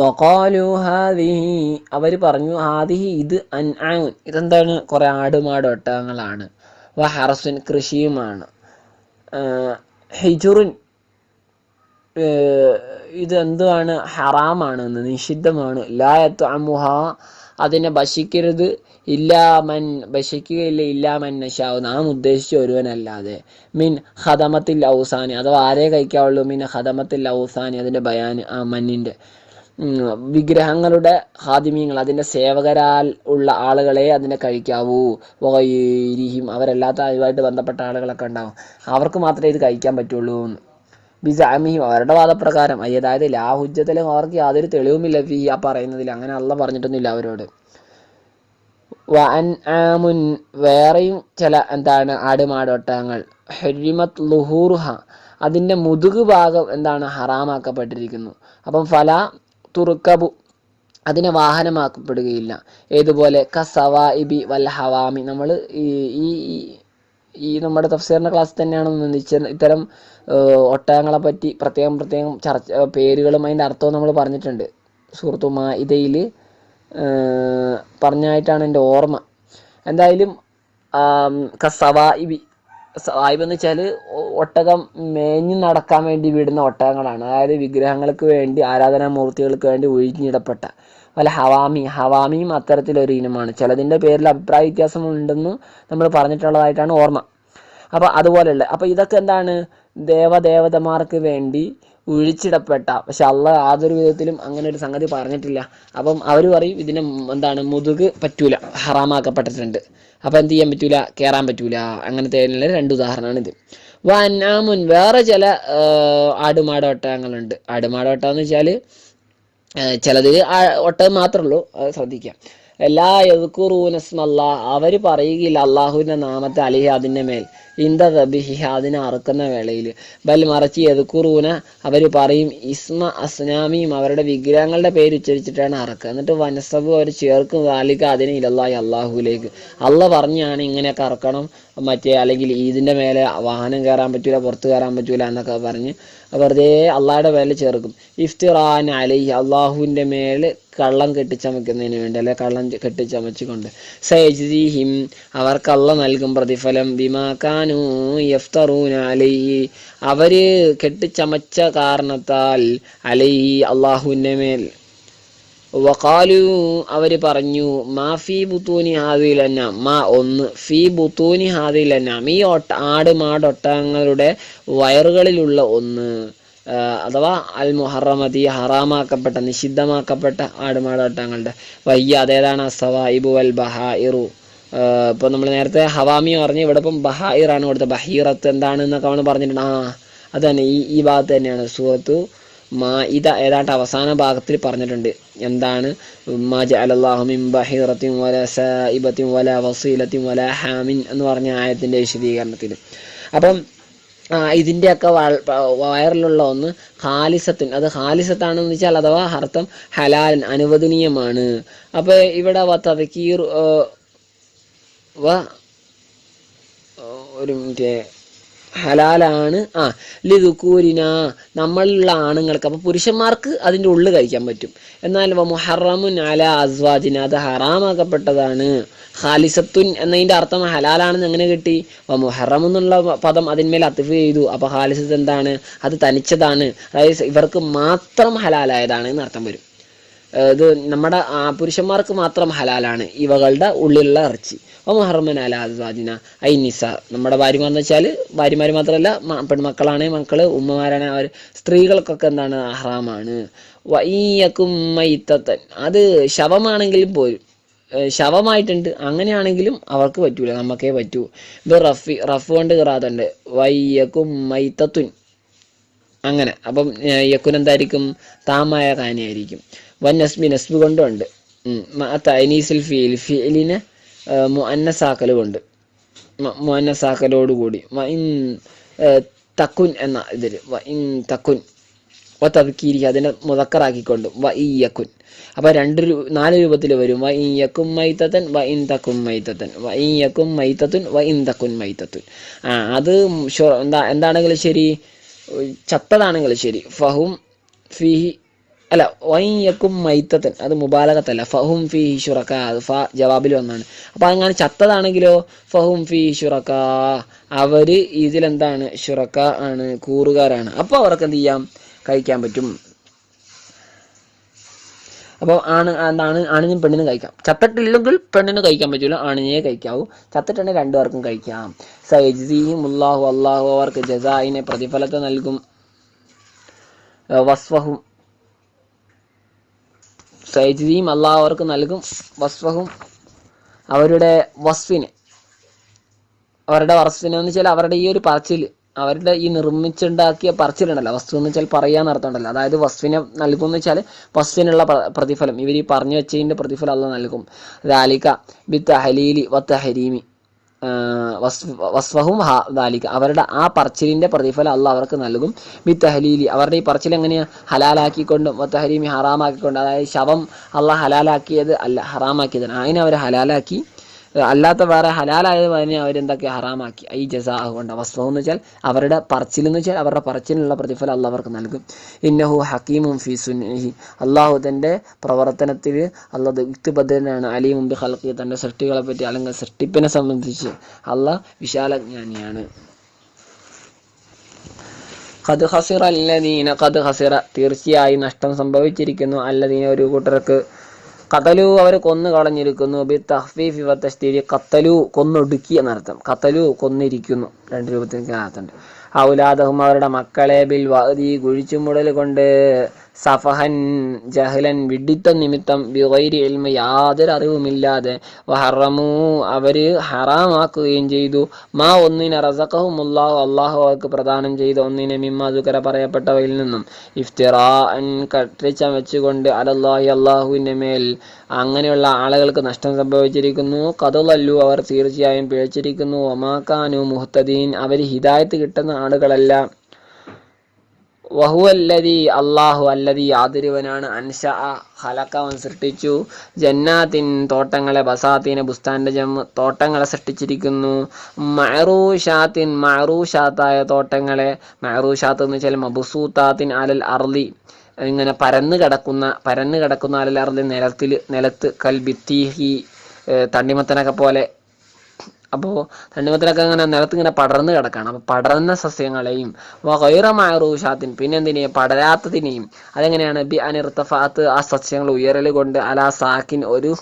വഖാലു ഹാദിഹി അവർ പറഞ്ഞു ഹാദിഹി ഇത് അൻആൻ ഇതെന്താണ്? കുറെ ആടുമാട് ഒട്ടകങ്ങളാണ് വ ഹറസുൻ കൃഷിയുമാണ്. ഹിജുറിൻ ഇത് എന്തുമാണ് ഹറാമാണ് എന്ന് നിഷിദ്ധമാണ്. ലായത്ത് അമുഹ അതിനെ ഭക്ഷിക്കരുത്. ഇല്ലാമൻ ഭക്ഷിക്കുകയില്ല ഇല്ലാമൻ നശാവ്. നാം ഉദ്ദേശിച്ച ഒരുവനല്ലാതെ. മിൻ ഹദമത്തിൽ ഔസാനി അഥവാ ആരേ കഴിക്കാവുള്ളൂ? മിൻ ഹദമത്തിൽ ഔസാനി അതിന്റെ ബയാൻ ആ മണ്ണിന്റെ ഉം, വിഗ്രഹങ്ങളുടെ ഹാദിമീങ്ങൾ അതിന്റെ സേവകരാൽ ഉള്ള ആളുകളെ അതിനെ കഴിക്കാവൂ. വൈരിഹിം അവരല്ലാത്ത അതുമായിട്ട് ബന്ധപ്പെട്ട ആളുകളൊക്കെ ഉണ്ടാവും. അവർക്ക് മാത്രമേ ഇത് കഴിക്കാൻ പറ്റുള്ളൂ. ബിസാമിഹിം അവരുടെ വാദപ്രകാരം അതായത് ലാഹുജ്ജത്തിലും അവർക്ക് യാതൊരു തെളിവുമില്ല ഫി ആ പറയുന്നതിൽ. അങ്ങനെ അല്ല പറഞ്ഞിട്ടൊന്നുമില്ല അവരോട്. വൻ വേറെയും ചില എന്താണ് ആടുമാടോട്ടങ്ങൾ ഹെരിമത് ലുഹൂർഹ അതിന്റെ മുതുക് ഭാഗം എന്താണ് ഹറാമാക്കപ്പെട്ടിരിക്കുന്നു. അപ്പം ഫല തുറുക്കബു അതിനെ വാഹനമാക്കപ്പെടുകയില്ല. ഏതുപോലെ? കസവാഇബി വൽ ഹവാമി. നമ്മൾ ഈ ഈ ഈ- നമ്മുടെ തഫ്സീറിന്റെ ക്ലാസ് തന്നെയാണ് നിന്നിച്ച ഇത്തരം ഒട്ടകങ്ങളെ പറ്റി പ്രത്യേകം പ്രത്യേകം ചർച്ച പേരുകളും അതിന്റെ അർത്ഥവും നമ്മൾ പറഞ്ഞിട്ടുണ്ട്. സുഹൃത്തു ഇതയിൽ പറഞ്ഞായിട്ടാണ് എന്റെ ഓർമ്മ. എന്തായാലും കസവാ കസവായിബി സവായിബ് എന്ന് വെച്ചാൽ ഒട്ടകം മേഞ്ഞു നടക്കാൻ വേണ്ടി വിടുന്ന ഒട്ടകങ്ങളാണ്. അതായത് വിഗ്രഹങ്ങൾക്ക് വേണ്ടി ആരാധനാമൂർത്തികൾക്ക് വേണ്ടി ഒഴിഞ്ഞിടപ്പെട്ട വല്ല ഹവാമി. ഹവാമിയും അത്തരത്തിലൊരു ഇനമാണ്. ചിലതിന്റെ പേരിൽ അഭിപ്രായ വ്യത്യാസമുണ്ടെന്ന് നമ്മൾ പറഞ്ഞിട്ടുള്ളതായിട്ടാണ് ഓർമ്മ. അപ്പോൾ അതുപോലെയുള്ള അപ്പോൾ ഇതൊക്കെ എന്താണ്? ദേവദേവതമാർക്ക് വേണ്ടി ഒഴിച്ചിടപ്പെട്ട പക്ഷെ അള്ള യാതൊരു വിധത്തിലും അങ്ങനെ ഒരു സംഗതി പറഞ്ഞിട്ടില്ല. അപ്പം അവർ പറയും ഇതിന് എന്താണ് മുതുക് പറ്റൂല ഹറാമാക്കപ്പെട്ടിട്ടുണ്ട്. അപ്പം എന്ത് ചെയ്യാൻ പറ്റൂല? കയറാൻ പറ്റൂല. അങ്ങനത്തെ രണ്ട് ഉദാഹരണമാണ് ഇത് വന്നാമുൻ വേറെ ചില ആടുമാട ഒട്ടകങ്ങളുണ്ട് ആടുമാട ഒട്ടകം എന്ന് വെച്ചാൽ ഏഹ് ചിലത് ആ- ഒട്ടകം മാത്രമേ ഉള്ളൂ. ശ്രദ്ധിക്കാം. എല്ലാ യദ്കുറൂനസ്മല്ല അവർ പറയുകയില്ല അള്ളാഹുവിന്റെ നാമത്തെ അലിഹി അതിന്റെ മേൽ. ഇന്ത ദബിഹി അതിനെ അറുക്കുന്ന വേളയിൽ. ബൽ മറച്ചി യദ്കുറൂന അവർ പറയും ഇസ്മ അസ്നാമിയും അവരുടെ വിഗ്രഹങ്ങളുടെ പേര് ഉച്ചരിച്ചിട്ടാണ് അറക്കുക. എന്നിട്ട് വനസബ് അവർ ചേർക്കും വാലിക അതിനെ ഇല്ലല്ലായി അള്ളാഹുലേക്ക്. അള്ള പറഞ്ഞാണ് ഇങ്ങനെയൊക്കെ അറക്കണം. മറ്റേ അല്ലെങ്കിൽ ഇതിന്റെ മേലെ വാഹനം കയറാൻ പറ്റൂല പുറത്ത് കയറാൻ പറ്റൂല എന്നൊക്കെ പറഞ്ഞ് വെറുതെ അള്ളാഹുടെ മേലെ ചേർക്കും. ഇഫ്തിറാൻ അലൈഹി അള്ളാഹുവിന്റെ മേൽ കള്ളം കെട്ടിച്ചമയ്ക്കുന്നതിന് വേണ്ടി അല്ലെ കള്ളം കെട്ടിച്ചമച്ചുകൊണ്ട്. സയജ്ദിഹിം അവർക്ക് അള്ള നൽകും പ്രതിഫലം. ബിമാക്കാനു യഫ്തറൂന അലൈഹി അവർ കെട്ടിച്ചമച്ച കാരണത്താൽ അലൈഹി അള്ളാഹുവിന്റെ മേൽ. വഖാലു അവർ പറഞ്ഞു മാ ഫി ബുത്തൂനി ഹാദിലന്ന മാ ഒന്ന് ഫി ബുത്തൂനി ഹാദിലന്ന ഈ ഒട്ട ആട് മാടൊട്ടകങ്ങളുടെ വയറുകളിലുള്ള ഒന്ന്. അഥവാ അൽ മുഹറമതി ഹറാമാക്കപ്പെട്ട നിഷിദ്ധമാക്കപ്പെട്ട ആടുമാടാട്ടങ്ങളുടെ വയ്യ അതേതാണ്? അസവായിബു വൽ ബഹായിറു. ഇപ്പൊ നമ്മൾ നേരത്തെ ഹവാമി പറഞ്ഞു ഇവിടെ ഇപ്പം ബഹായിറാണ് കൊടുത്തത്. ബഹീറത്ത് എന്താണ് എന്നൊക്കെ അവന് പറഞ്ഞിട്ടുണ്ട്. ആ അത് തന്നെ ഈ ഈ ഭാഗത്ത് തന്നെയാണ്. സൂറത്തു മാഇദ ഏതാണ്ട് അവസാന ഭാഗത്തിൽ പറഞ്ഞിട്ടുണ്ട്. എന്താണ്? മാജ ജഅലല്ലാഹു മിൻ ബഹീറത്തിൻ വല സഇബത്തും വല വസീലത്തിൻ വല ഹാമിൻ എന്ന് പറഞ്ഞ ആയത്തിന്റെ വിശദീകരണത്തിൽ. അപ്പം ആ, ഇതിന്റെയൊക്കെ വയറിലുള്ള ഒന്ന് ഹാലിസത്തിൻ അത് ഹാലിസത്താണെന്ന് വെച്ചാൽ അഥവാ അർത്ഥം ഹലാലൻ അനുവദനീയമാണ്. അപ്പോൾ ഇവിടെ വത്തീർ വ ഒരു മിനിറ്റ്. ഹലാലാണ്. ആ ലിദുക്കൂരിന നമ്മളിലുള്ള ആണുങ്ങൾക്ക്. അപ്പോൾ പുരുഷന്മാർക്ക് അതിന്റെ ഉള്ളിൽ കഴിക്കാൻ പറ്റും. എന്നാൽ മുഹറമുൻ അല അസ്വാജിന അത് ഹറാമാക്കപ്പെട്ടതാണ്. ഹാലിസത്തുൻ എന്നതിന്റെ അർത്ഥം ഹലാലാണെന്ന് എങ്ങനെ കിട്ടി? വ മുഹറം എന്നുള്ള പദം അതിന്മേൽ അത്തിഫ് ചെയ്തു. അപ്പോൾ ഹാലിസത്ത് എന്താണ്? അത് തനിച്ചതാണ്. അതായത് ഇവർക്ക് മാത്രം ഹലാലായതാണ് എന്ന് അർത്ഥം വരും. ഇത് നമ്മുടെ പുരുഷന്മാർക്ക് മാത്രം ഹലാലാണ്. ഇവകളുടെ ഉള്ളിലുള്ള ഇറച്ചി. മഹർമൻ അല അസ്വാജിന ഐ നിസ നമ്മുടെ ഭാര്യമാർ എന്ന് വെച്ചാൽ ഭാര്യമാർ മാത്രമല്ല പെൺമക്കളാണ് മക്കൾ ഉമ്മമാരാണ് അവർ സ്ത്രീകൾക്കൊക്കെ എന്താണ്? അഹ്റാമാണ് വയ്യക്കും മൈത്തത്തൻ. അത് ശവമാണെങ്കിലും ഏഹ് ശവമായിട്ടുണ്ട്. അങ്ങനെയാണെങ്കിലും അവർക്ക് പറ്റൂല. നമുക്കേ പറ്റൂ. ഇത് റഫി റഫ് കൊണ്ട് കിറാത്തുണ്ട് വയ്യക്കും മൈത്തത്തുൻ. അങ്ങനെ. അപ്പം യക്കുൻ എന്തായിരിക്കും? താമായ കാനിയായിരിക്കും. വൻ നസ്മി നസ്മി കൊണ്ടുണ്ട്. ഫീൽ ഫീലിനെ മുഅന്നസാക്കൽ കൊണ്ട് മുഅന്നസാക്കലോടുകൂടി. വ ഇൻ ഏഹ് തക്കുൻ എന്ന ഇതിൽ വ ഇൻ തക്കുൻ. വ തദ്ക്കീരി അതിനെ മുതക്കറാക്കിക്കൊണ്ട് വ ഈ യക്കുൻ അപ്പൊ രണ്ട് നാല് രൂപത്തിൽ വരും. വ യക്കും മൈത്തത്തൻ വ ഇൻ തക്കും മൈത്തത്തൻ വ യക്കും മൈത്തത്തുൻ വ ഇൻ തക്കുൻ മൈത്തത്തുൻ ആ അത് എന്താ എന്താണെങ്കിലും ശരി? ചത്തതാണെങ്കിലും ശരി. ഫഹും ഫിഹി അല്ല വൈയക്കും മൈത്തത്തൻ അത് മുബാലകത്തല്ല. ഫഹും ഫി ഷുറക്ക അത് ഫ ജവാബിൽ വന്നാണ്. അപ്പോൾ അങ്ങനെ ചത്തതാണെങ്കിലോ? ഫഹും ഫി ഷുറക്ക. അവർ ഇതിലെന്താണ്? ഷുറക്ക ആണ് കൂറുകാരാണ്. അപ്പോൾ അവർക്ക് എന്ത് ചെയ്യാം? കഴിക്കാൻ പറ്റും. അപ്പോൾ ആണ് എന്താണ്? ആണിനും പെണ്ണിനും കഴിക്കാം. ചത്തട്ടില്ലെങ്കിൽ പെണ്ണിന് കഴിക്കാൻ പറ്റില്ല ആണിനെ കഴിക്കാവൂ. ചത്തിട്ടുണ്ടെങ്കിൽ രണ്ടുപേർക്കും കഴിക്കാം. സൈജിയും ഉള്ളാഹു അള്ളാഹു അവർക്ക് ജസായിനെ പ്രതിഫലത്തെ നൽകും. വസ്വഹും സൈജിയും അള്ളാഹു അവർക്ക് നൽകും വസ്വഹും അവരുടെ വസ്ഫിന്. അവരുടെ വസ്ഫിന് എന്ന് വെച്ചാൽ അവരുടെ ഈ ഒരു പറച്ചിൽ അവരുടെ ഈ നിർമ്മിച്ചുണ്ടാക്കിയ പറച്ചിലുണ്ടല്ലോ. വസ്തു എന്ന് വെച്ചാൽ പറയാന്ന് അർത്ഥമുണ്ടല്ലോ. അതായത് വസ്ഫിനെ നൽകും എന്ന് വെച്ചാൽ വസ്ഫിനുള്ള പ്രതിഫലം. ഇവർ ഈ പറഞ്ഞു വെച്ചതിന്റെ പ്രതിഫലം അല്ല നൽകും. ദാലിക ബി തഹലീലി വ തഹരീമി. വസ്ഫഹും ഹ ദാലിക. അവരുടെ ആ പറച്ചിലിന്റെ പ്രതിഫലം അല്ല അവർക്ക് നൽകും. ബി തഹലീലി. അവരുടെ ഈ പറച്ചിൽ എങ്ങനെയാ? ഹലാലാക്കിക്കൊണ്ടും തഹരീമി ഹറാമാക്കിക്കൊണ്ട്. അതായത് ശവം അള്ളാഹ് ഹലാലാക്കിയത് അല്ല ഹറാമാക്കിയതാണ്. അതിനെ അവർ ഹലാലാക്കി അല്ലാത്ത വേറെ ഹലാലായത് അതിനെ അവരെന്തൊക്കെ ഹറാമാക്കി. ഈ ജസ കൊണ്ട് വസ്തു എന്ന് വെച്ചാൽ അവരുടെ പറച്ചിൽ എന്ന് വെച്ചാൽ അവരുടെ പറച്ചിലുള്ള പ്രതിഫലം അല്ല അവർക്ക് നൽകും. ഇന്നഹു ഹക്കീമും ഫി സുന്നഹി. അള്ളാഹു തന്റെ പ്രവർത്തനത്തിൽ അള്ളാഹ് യുക്തിബദ്ധനാണ്. അലി മുമ്പി ഹൽക്കി തന്റെ സൃഷ്ടികളെ പറ്റി അല്ലെങ്കിൽ സൃഷ്ടിപ്പിനെ സംബന്ധിച്ച് അള്ളാഹ് വിശാലജ്ഞാനിയാണ്. ഖദ് ഹസിറ അല്ലദീന ഖദ് ഹസിറ തീർച്ചയായും നഷ്ടം സംഭവിച്ചിരിക്കുന്നു. അല്ലദീന ഒരു കൂട്ടർക്ക് കത്തലു അവർ കൊന്നു കളഞ്ഞിരിക്കുന്നു. ബി തഹ്ഫീഫ് വ തസ്തീരി കത്തലു കൊന്നൊടുക്കി എന്നർത്ഥം. കത്തലു കൊന്നിരിക്കുന്നു. രണ്ട് രൂപത്തിൽ അർത്ഥമുണ്ട് ഔലാദഹും അവരുടെ മക്കളെ ബിൽ വഹദി കുഴിച്ചുമുടൽ കൊണ്ട് സഫഹൻ ജഹലൻ വിഡിത്തം നിമിത്തം ബിഗൈരി ഇൽമ യാതൊരു അറിവുമില്ലാതെ വഹറമു അവർ ഹറാമാക്കുകയും ചെയ്തു. മാ ഒന്നിനെ റസഖഹും അള്ളാഹു അള്ളാഹു അവർക്ക് പ്രദാനം ചെയ്ത ഒന്നിനെ മിമ്മ ദുക്കര പറയപ്പെട്ടവയിൽ നിന്നും. ഇഫ്തിറാ കട്ടിച്ച വെച്ചുകൊണ്ട് അലല്ലാഹി അള്ളാഹുവിന്റെ മേൽ അങ്ങനെയുള്ള ആളുകൾക്ക് നഷ്ടം സംഭവിച്ചിരിക്കുന്നു. കഥലല്ലു അവർ തീർച്ചയായും പിഴച്ചിരിക്കുന്നു. ഒമാക്കാനു മുഹത്തദീൻ അവർ ഹിദായത്ത് കിട്ടുന്ന ആളുകളല്ല വഹുവല്ലതി അള്ളാഹു അല്ലതി യാതൊരുവനാണ്. അൻഷ ഹലക്കവൻ സൃഷ്ടിച്ചു. ജന്നാത്തിൻ തോട്ടങ്ങളെ ബസാത്തിനെ ബുസ്താന്റെ ജം തോട്ടങ്ങളെ സൃഷ്ടിച്ചിരിക്കുന്നു. മഹറൂഷാത്തിൻ മഹറൂഷാത്തായ തോട്ടങ്ങളെ മഹറൂഷാത്ത് എന്ന് വെച്ചാൽ മബുസൂത്താത്തിൻ അലൽ അർലി ഇങ്ങനെ പരന്നു കിടക്കുന്ന പരന്നു കിടക്കുന്ന അലൽ അർലി നിലത്തിൽ നിലത്ത് കൽബിത്തീഹി തണ്ണിമത്തനൊക്കെ പോലെ അപ്പോൾ തണ്ണിമത്തനൊക്കെ അങ്ങനെ നിലത്ത് ഇങ്ങനെ പടർന്ന് കിടക്കുകയാണ് അപ്പോൾ പടർന്ന സസ്യങ്ങളെയും വൈറമാറൂഷാത്തിൻ പിന്നെ എന്തിനെ പടരാത്തതിനെയും അതെങ്ങനെയാണ്? ബി അനിർത്തഫാത്ത് ആ സസ്യങ്ങൾ ഉയരൽ കൊണ്ട് അലാ സാക്കിൻ ഒരു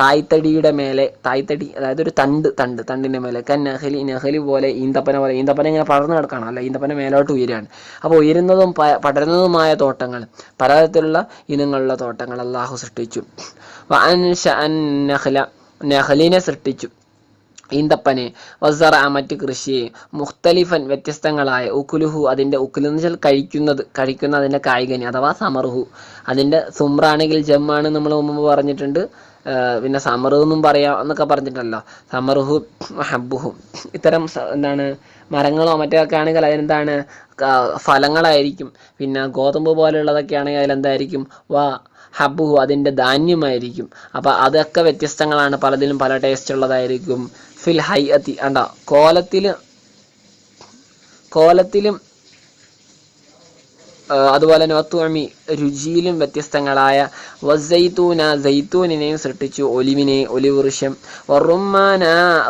തായ്തടിയുടെ മേലെ തായ്തടി അതായത് ഒരു തണ്ട് തണ്ട് തണ്ടിന്റെ മേലെ കൻ നഹലി നഹലി പോലെ ഈന്തപ്പന പോലെ ഈന്തപ്പന ഇങ്ങനെ പടർന്ന് കിടക്കണം. അല്ല ഈന്തപ്പന മേലോട്ട് ഉയരാണ്. അപ്പോൾ ഉയരുന്നതും പടരുന്നതുമായ തോട്ടങ്ങൾ പലതരത്തിലുള്ള ഇനങ്ങളുള്ള തോട്ടങ്ങൾ അള്ളാഹു സൃഷ്ടിച്ചു. നഹ്ല നഹലിനെ സൃഷ്ടിച്ചു. ഈന്തപ്പനെ വസറ മറ്റ് കൃഷിയെ മുഖ്തലിഫൻ വ്യത്യസ്തങ്ങളായ ഉക്കുലുഹു അതിന്റെ ഉക്കുലെന്ന് വെച്ചാൽ കഴിക്കുന്നത് കഴിക്കുന്ന അതിന്റെ കായികനി അഥവാ സമർഹു അതിന്റെ സുമ്രാണെങ്കിൽ ജമ്മാണ് നമ്മൾ മുമ്പ് പറഞ്ഞിട്ടുണ്ട്. പിന്നെ സമറു എന്നും പറയാം എന്നൊക്കെ പറഞ്ഞിട്ടല്ലോ. സമറുഹു ഹബ്ബുഹു. ഇത്തരം എന്താണ് മരങ്ങളോ മറ്റൊക്കെ ആണെങ്കിൽ അതിനെന്താണ് ഫലങ്ങളായിരിക്കും. പിന്നെ ഗോതമ്പ് പോലെയുള്ളതൊക്കെ ആണെങ്കിൽ അതിലെന്തായിരിക്കും? വാ ഹബ്ബുഹു അതിന്റെ ധാന്യമായിരിക്കും. അപ്പം അതൊക്കെ വ്യത്യസ്തങ്ങളാണ്. പലതിലും പല ടേസ്റ്റ് ഉള്ളതായിരിക്കും. ഫിൽ ഹൈ അത്തി അണ്ട കോലത്തിൽ കോലത്തിലും അതുപോലെ നോത്തുഅമി രുചിയിലും വ്യത്യസ്തങ്ങളായ വസൈത്തൂന സൈത്തൂനിനെയും സൃഷ്ടിച്ചു. ഒലിവിനെ ഒലിവ് വൃക്ഷം റുമ്മാന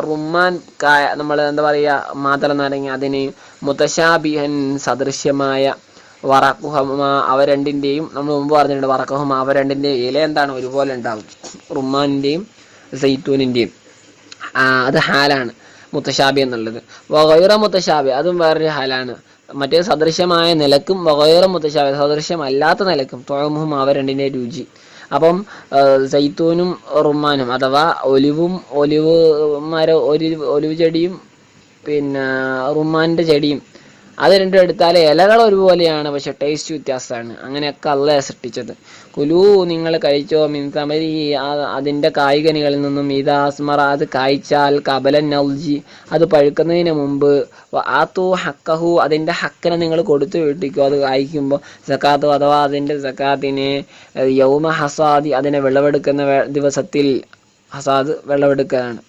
റുമ്മാൻ കായ നമ്മൾ എന്താ പറയുക മാതള നാരങ്ങ അതിനെ മുതശാബിഹൻ സദൃശ്യമായ വറക്കുഹമ അവ രണ്ടിന്റെയും നമ്മൾ മുമ്പ് പറഞ്ഞിട്ടുണ്ട് വറക്കുഹമ അവ രണ്ടിന്റെയും ഇല എന്താണ്? ഒരുപോലെ ഉണ്ടാവും. റുമാനിന്റെയും സൈത്തൂനിന്റെയും അത് ഹാലാണ് മുത്തശാബി എന്നുള്ളത്. വകൈറ മുത്തശാബി അതും വേറൊരു ഹാലാണ്. മറ്റേ സദൃശ്യമായ നിലക്കും വകൈറ മുത്തശാബി സദൃശ്യമല്ലാത്ത നിലക്കും തുഴമുഹും അവ രണ്ടിന്റെ രുചി. അപ്പം സൈത്തൂനും റുമാനും അഥവാ ഒലിവും ഒലിവ് മര ഒലിവ് ഒലിവ് ചെടിയും പിന്നെ റുമാന്റെ ചെടിയും അത് രണ്ടും എടുത്താൽ ഇലകൾ ഒരുപോലെയാണ് പക്ഷെ ടേസ്റ്റ് വ്യത്യാസമാണ്. അങ്ങനെയൊക്കെ അല്ല സൃഷ്ടിച്ചത്. കുലു നിങ്ങൾ കഴിച്ചോ മിൻതമരി അതിന്റെ കായികനികളിൽ നിന്നും ഇതാസ്മറ അത് കായ്ച്ചാൽ കബലൻ നൗജി അത് പഴുക്കുന്നതിന് മുമ്പ് ആത്തു ഹക്കഹു അതിന്റെ ഹക്കിനെ നിങ്ങൾ കൊടുത്തു വീട്ടിക്കോ അത് കായ്ക്കുമ്പോൾ സക്കാത്തു അഥവാ അതിന്റെ സക്കാത്തിനെ യൗമ ഹസാദി അതിനെ വിളവെടുക്കുന്ന ദിവസത്തിൽ ഹസാദ് വിളവെടുക്കുകയാണ്.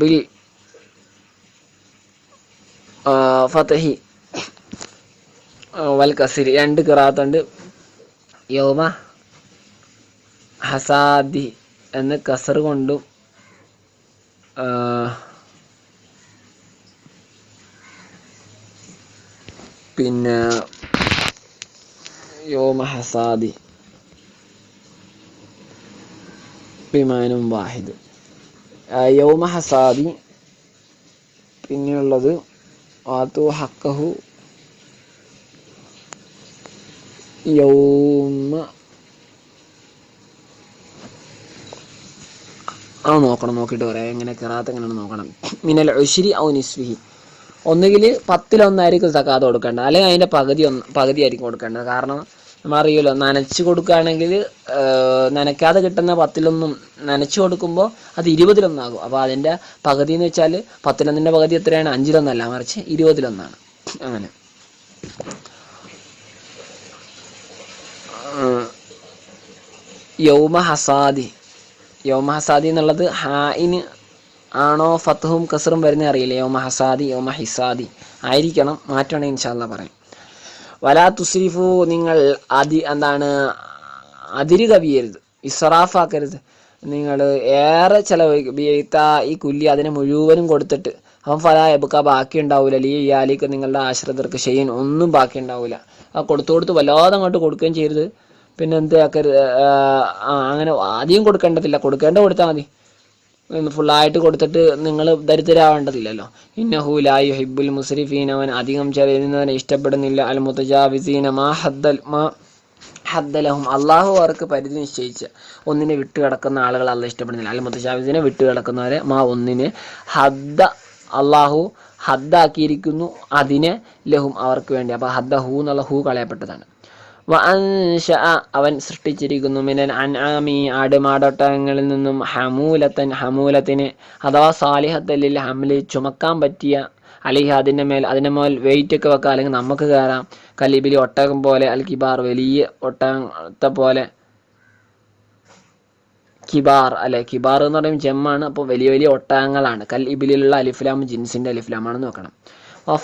ബിൽ ഫതഹി. വൽ കസിരി രണ്ട് കിറാത്തുണ്ട്. യോമ ഹസാദി എന്ന് കസർ കൊണ്ടും പിന്നെ യോമ ഹസാദി. വിമാനം വാഹിദ്. യൗമ ഹസാദി പിന്നെയുള്ളത് ആത്തു ഹക്കഹു യൗമ ആ നോക്കണം നോക്കിയിട്ട് പറയാം എങ്ങനെ കിറാത്ത് എങ്ങനെയാണ് നോക്കണം മിനൽ ഉശ്രി ഔ നിസ്വിഹി. ഒന്നുകിൽ പത്തിലൊന്നായിരിക്കും സക്കാത്ത് കൊടുക്കേണ്ടത്. അല്ലെങ്കിൽ അതിന്റെ പകുതി ഒന്ന് പകുതി ആയിരിക്കും കൊടുക്കേണ്ടത്. കാരണം നമ്മളറിയുമല്ലോ നനച്ചു കൊടുക്കുകയാണെങ്കിൽ നനയ്ക്കാതെ കിട്ടുന്ന പത്തിലൊന്നും നനച്ചു കൊടുക്കുമ്പോൾ അത് ഇരുപതിലൊന്നാകും. അപ്പോൾ അതിന്റെ പകുതി എന്ന് വെച്ചാൽ പത്തിലൊന്നിന്റെ പകുതി എത്രയാണ്? അഞ്ചിലൊന്നല്ല. മറിച്ച് ഇരുപതിലൊന്നാണ്. അങ്ങനെ. യൗമ ഹസാദി. യൗമ ഹസാദി എന്നുള്ളത് ഹായിന് ആണോ ഫത്തുഹും കസറും വരുന്നേ അറിയില്ല. യോമ ഹസാദി യോമ ഹിസാദി. ആയിരിക്കണം. മാറ്റണമെങ്കിൽ ഇൻഷാല്ല പറയാം. വലാ തുസ്രിഫു നിങ്ങൾ അതി എന്താണ് അതിര് കവിയരുത്. ഇസ്റാഫാക്കരുത് നിങ്ങൾ ഏറെ ചെലവഴിക്കും ബിയത്ത ഈ കുല്ലി അതിനെ മുഴുവനും കൊടുത്തിട്ട്. അപ്പം ഫല എബുക്ക ബാക്കി ഉണ്ടാവില്ല ലീ ഇയാലിക്ക് നിങ്ങളുടെ ആശ്രിതർക്ക് ഷെയ്യൻ ഒന്നും ബാക്കി ഉണ്ടാവില്ല ആ കൊടുത്തു കൊടുത്ത് വല്ലാതെ അങ്ങോട്ട് കൊടുക്കുകയും ചെയ്യരുത്. പിന്നെ എന്താക്കരുത് അങ്ങനെ ആദ്യം കൊടുക്കേണ്ടതില്ല. കൊടുക്കേണ്ട കൊടുത്താൽ മതി. ഫുള്ളായിട്ട് കൊടുത്തിട്ട് നിങ്ങൾ ദരിദ്രരാവേണ്ടതില്ലല്ലോ. ഇന്നഹു ഹിബുൽ മുസ്രിഫീൻ അവൻ അധികം ചെലവിനവനെ ഇഷ്ടപ്പെടുന്നില്ല. അൽ മുത്തജാവിസീന മാ ഹദ്ദൽ മാ ഹദ്ദലഹും. അള്ളാഹു അവർക്ക് പരിധി നിശ്ചയിച്ച ഒന്നിനെ വിട്ടു കിടക്കുന്ന ആളുകൾ അല്ല ഇഷ്ടപ്പെടുന്നില്ല. അൽ മുത്തജാവിസിനെ വിട്ടു കിടക്കുന്നവരെ മാ ഒന്നിനെ ഹദ്ദ അള്ളാഹു ഹദ്ദാക്കിയിരിക്കുന്നു. അതിനെ ലഹും അവർക്ക് വേണ്ടി. അപ്പോൾ ഹദ്ദ ഹൂ എന്നുള്ള ഹൂ കളയപ്പെട്ടതാണ്. അവൻ സൃഷ്ടിച്ചിരിക്കുന്നു. മിനൻ അൻആമി ആടുമാടൊട്ടകങ്ങളിൽ നിന്നും ഹമൂലത്തൻ ഹമൂലത്തിന് അഥവാ സാലിഹത്തലിൽ ഹംലി ചുമക്കാൻ പറ്റിയ അല്ലെങ്കിൽ അതിന്റെ മേൽ അതിന്റെ മേൽ വെയിറ്റ് ഒക്കെ വെക്കാം അല്ലെങ്കിൽ നമുക്ക് കയറാം. കലിബിലി ഒട്ടകം പോലെ അൽ കിബാർ വലിയ ഒട്ടകത്തെ പോലെ. കിബാർ അല്ലെ? കിബാർ എന്ന് പറയുമ്പോൾ ജെമ്മാണ്. അപ്പോൾ വലിയ വലിയ ഒട്ടകങ്ങളാണ്. കൽ ഇബിലുള്ള അലിഫ്ലാം ജിൻസിന്റെ അലിഫ്ലാമാണെന്ന് നോക്കണം വ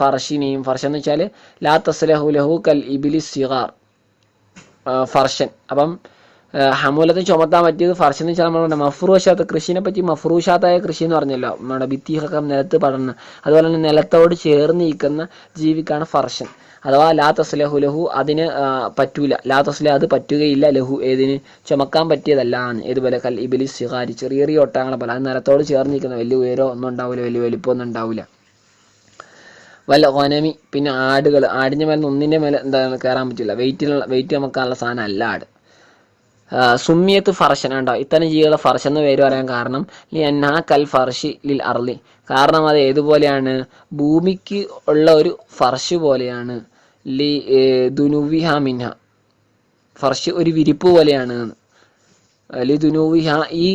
ഫറഷിനെയും ഫർഷൻ എന്ന് വെച്ചാൽ ലാ തസ്ലഹു ലഹു കൽ ഇബിലി സിഗാർ. ഫർഷൻ അപ്പം ഹമൂലത്തിൽ ഹമൂലത്തെ ചുമത്താൻ പറ്റിയത് ഫർഷൻ എന്ന് വെച്ചാൽ നമ്മുടെ മഫ്രൂഷാത്ത് കൃഷിനെ പറ്റി മഫ്രൂഷാത്തായ കൃഷി എന്ന് പറഞ്ഞല്ലോ. നമ്മുടെ ഭിത്തിയൊക്കെ നിലത്ത് പടർന്ന്. അതുപോലെ തന്നെ നിലത്തോട് ചേർന്ന് നിൽക്കുന്ന ജീവിക്കാണ് ഫർഷൻ അഥവാ ലാ തസ്ലഹു ലഹു അതിന് പറ്റൂല. ലാ തസ്ല അത് പറ്റുകയില്ല. ലഹു ഏതിന് ചുമക്കാൻ പറ്റിയതല്ല എന്ന് ഇതുപോലെ കൽ ഇബിലി സിഹാരി ചെറിയ ചെറിയ ഒട്ടാങ്ങളെ പോലെ. അത് നിലത്തോട് ചേർന്ന് നിൽക്കുന്ന വലിയ ഉയരോ ഒന്നും ഉണ്ടാവില്ല വലിയ വലിപ്പമൊന്നും ഉണ്ടാവില്ല വല്ല ഒനമി പിന്നെ ആടുകൾ ആടിന്റെ മേലെ ഒന്നിന്റെ മേലെ എന്താണ് കയറാൻ പറ്റില്ല. വെയിറ്റിലുള്ള വെയിറ്റ് നമുക്കുള്ള സാധനം അല്ല ആട്. സുമ്മിയത്ത് ഫർഷൻ ഉണ്ടോ ഇത്തരം ജീവികളെ ഫർഷൻ എന്ന് പേര് പറയാൻ കാരണം ലി അന്നാ കൽ ഫർഷി ലിൽ അർലി കാരണം അത് ഏതുപോലെയാണ്? ഭൂമിക്ക് ഉള്ള ഒരു ഫർഷ് പോലെയാണ്. ലി ദുനുവിഹ മിൻഹ. ഫർഷ് ഒരു വിരിപ്പ് പോലെയാണ്. എന്ന്. ലി ഈ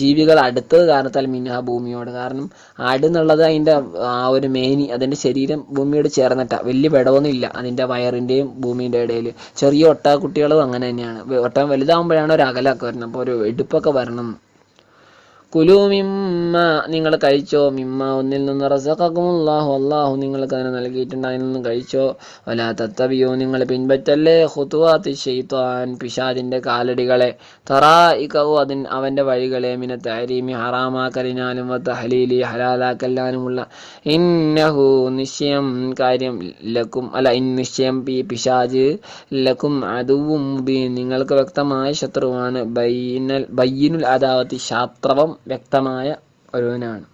ജീവികൾ അടുത്തത് കാരണത്താൽ മിൻഹ ഭൂമിയോട്. കാരണം ആട് എന്നുള്ളത് അതിന്റെ ആ ഒരു മേനി അതിന്റെ ശരീരം ഭൂമിയോട് ചേർന്നിട്ട. വലിയ വിടവൊന്നും ഇല്ല അതിന്റെ വയറിന്റെയും ഭൂമിയുടെ ഇടയിൽ. ചെറിയ ഒട്ടക കുട്ടികളും അങ്ങനെ തന്നെയാണ്. ഒട്ടകം വലുതാകുമ്പോഴാണ് ഒരു അകലമൊക്കെ വരുന്നത്. അപ്പോൾ ഒരു എടുപ്പൊക്കെ വരണം. കുലു മിമ്മ നിങ്ങൾ കഴിച്ചോ. മിമ്മ ഒന്നിൽ നിന്ന് റസക്കും അള്ളാഹു നിങ്ങൾക്ക് അതിനെ നൽകിയിട്ടുണ്ട്. അതിൽ നിന്ന് കഴിച്ചോ. വലാ തത്തബിയോ നിങ്ങൾ പിൻപറ്റല്ലേ. ഹുത്തുവാത്തി ഷെയ്ത്താൻ പിഷാദിന്റെ കാലടികളെ. ഇക്കവു അതിൻ അവന്റെ വഴികളെ. മിന താരീമി ഹറാമാക്കലിനാലും തഹലീലി ഹലാലാക്കലിനാലുമുള്ള. ഇന്നഹു നിശ്ചയം കാര്യം ലക്കും അല്ല ഇൻ നിശ്ചയം പി പിശാജ് ലക്കും അതുവും നിങ്ങൾക്ക് വ്യക്തമായ ശത്രുവാണ് ബൈനൽ ബയ്യനുൽ അദാവത്തി ശാസ്ത്രവം. വ്യക്തമായ ഒരുവനാണ്.